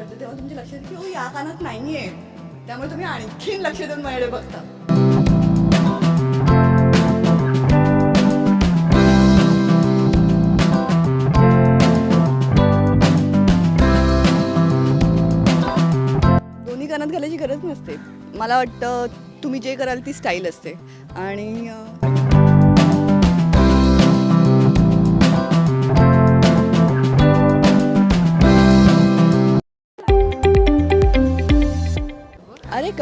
असं तेव्हा तुमच्या लक्षात येतं की हो या कानात नाहीये. त्यामुळे तुम्ही आणखीन लक्ष देऊन माझ्याकडे बघता. दोन्ही कानात घालायची गरज नसते. मला वाटतं तुम्ही जे कराल ती स्टाईल असते. आणि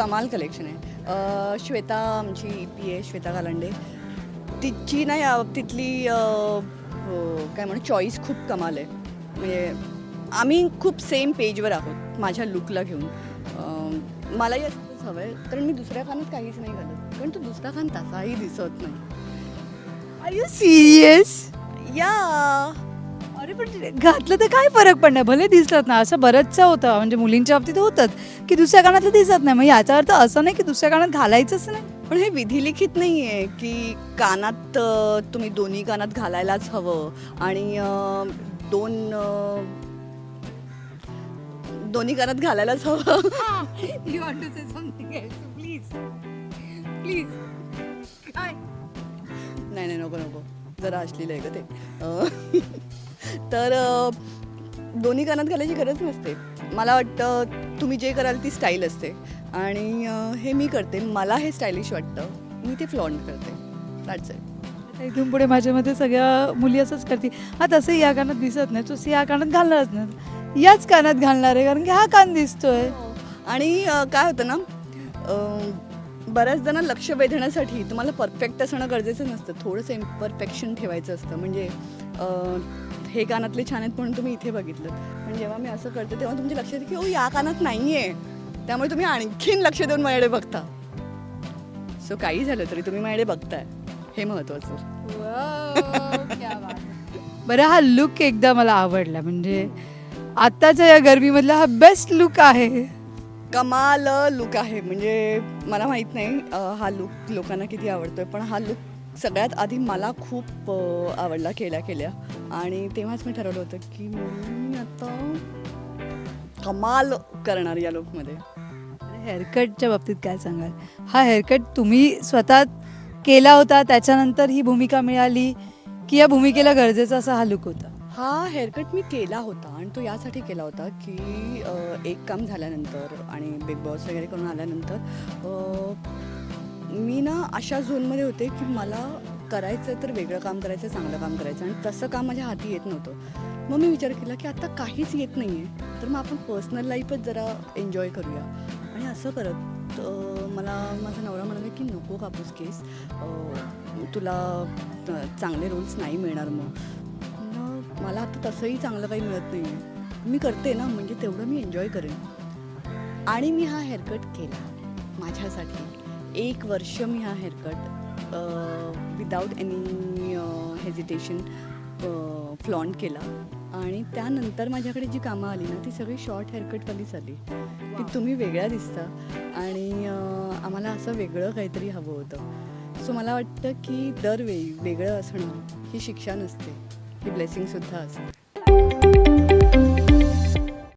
कमाल कलेक्शन आहे. श्वेता आमची ई पी आहे श्वेता गालांडे. तिची ना या तिथली काय म्हणू चॉईस खूप कमाल आहे. म्हणजे आम्ही खूप सेम पेजवर आहोत माझ्या लुकला घेऊन. मलाही असंच हवं आहे कारण मी दुसऱ्या कानात काहीच नाही घालत. कारण तो दुसरा कान तसाही दिसत नाही. आर यू सिरियस या अरे पण घातलं तर काय फरक पडणार? भले दिसतात ना असं बरंचसं होतं. म्हणजे मुलींच्या बाबतीत होतंच की दुसऱ्या कानातलं दिसत नाही. मग याचा अर्थ असं नाही की दुसऱ्या कानात घालायचंच नाही. पण हे विधिलिखित नाही आहे की कानात तुम्ही दोन्ही कानात घालायलाच हवं. आणि दोन दोन्ही कानात घालायलाच हवं. You want to say something please please नाही नाही नको नको. जरा असलेलं आहे का ते. तर दोन्ही कानात घालायची गरज नसते. मला वाटतं तुम्ही जे कराल ती स्टाईल असते. आणि हे मी करते. मला हे स्टायलिश वाटतं. मी ते फ्लॉन्ट करते. दॅट्स इट आता इथून पुढे माझ्या मते सगळ्या मुली असंच करतील. हा तसं या कानात दिसत नाही. तो या कानात घालणारच नाही. याच कानात घालणार आहे कारण की हा कान दिसतोय. आणि अ, काय होतं ना बऱ्याच जण लक्ष वेधण्यासाठी तुम्हाला परफेक्ट असणं गरजेचं नसतं. थोडंसं इम्परफेक्शन ठेवायचं असतं. म्हणजे हे कानातले छान आहेत म्हणून तुम्ही इथे बघितलं. पण जेव्हा मी असं करते तेव्हा तुमच्या लक्षात येतं की हो या कानात नाही आहे त्यामुळे तुम्ही आणखीन लक्ष देऊन माझ्याकडे बघता. सो काही झालं तरी तुम्ही माझ्याकडे बघताय. हे महत्त्वाचं. बरं हा लुक एकदा मला आवडला. म्हणजे आत्ताच्या या गरमीमधला हा बेस्ट लुक आहे. कमाल लुक आहे. म्हणजे मला माहीत नाही हा लुक लोकांना किती आवडतोय पण हा लुक सगळ्यात आधी मला खूप आवडला केल्या केल्या. आणि तेव्हाच मी ठरवलं होतं की मी आता कमाल करणार या लुकमध्ये हेअरकटच्या बाबतीत काय सांगाल? हा हेअरकट तुम्ही स्वतः केला होता त्याच्यानंतर ही भूमिका मिळाली की या भूमिकेला गरजेचा असा हा लुक होता? हा हेअरकट मी केला होता आणि तो यासाठी केला होता की अ, एक काम झाल्यानंतर आणि बिग बॉस वगैरे करून आल्यानंतर अ, मी ना अशा झोनमध्ये होते की मला करायचं तर वेगळं काम करायचं चांगलं काम करायचं आणि तसं काम माझ्या हाती येत नव्हतं. मग मी विचार केला की आता काहीच येत नाही आहे तर मग आपण पर्सनल लाईफच जरा एन्जॉय करूया. आणि असं करत अ, मला माझा नवरा म्हणाला की नको कापूस केस अ, तुला अ, चांगले रोल्स नाही मिळणार मग. मला आता तसंही चांगलं काही मिळत नाही आहे मी करते ना म्हणजे तेवढं मी एन्जॉय करेन. आणि मी हा हेअरकट केला. माझ्यासाठी. एक वर्ष मी हा haircut without any hesitation flaunt केला. आणि त्यानंतर माझ्याकडे जी कामं आली ना ती सगळी शॉर्ट हेअरकटवालीच आली. की तुम्ही वेगळ्या दिसता. आणि आम्हाला असं वेगळं काहीतरी हवं होतं. सो मला वाटतं की दरवेळी वेगळं असणं ही शिक्षा नसते. ही ब्लेसिंगसुद्धा असते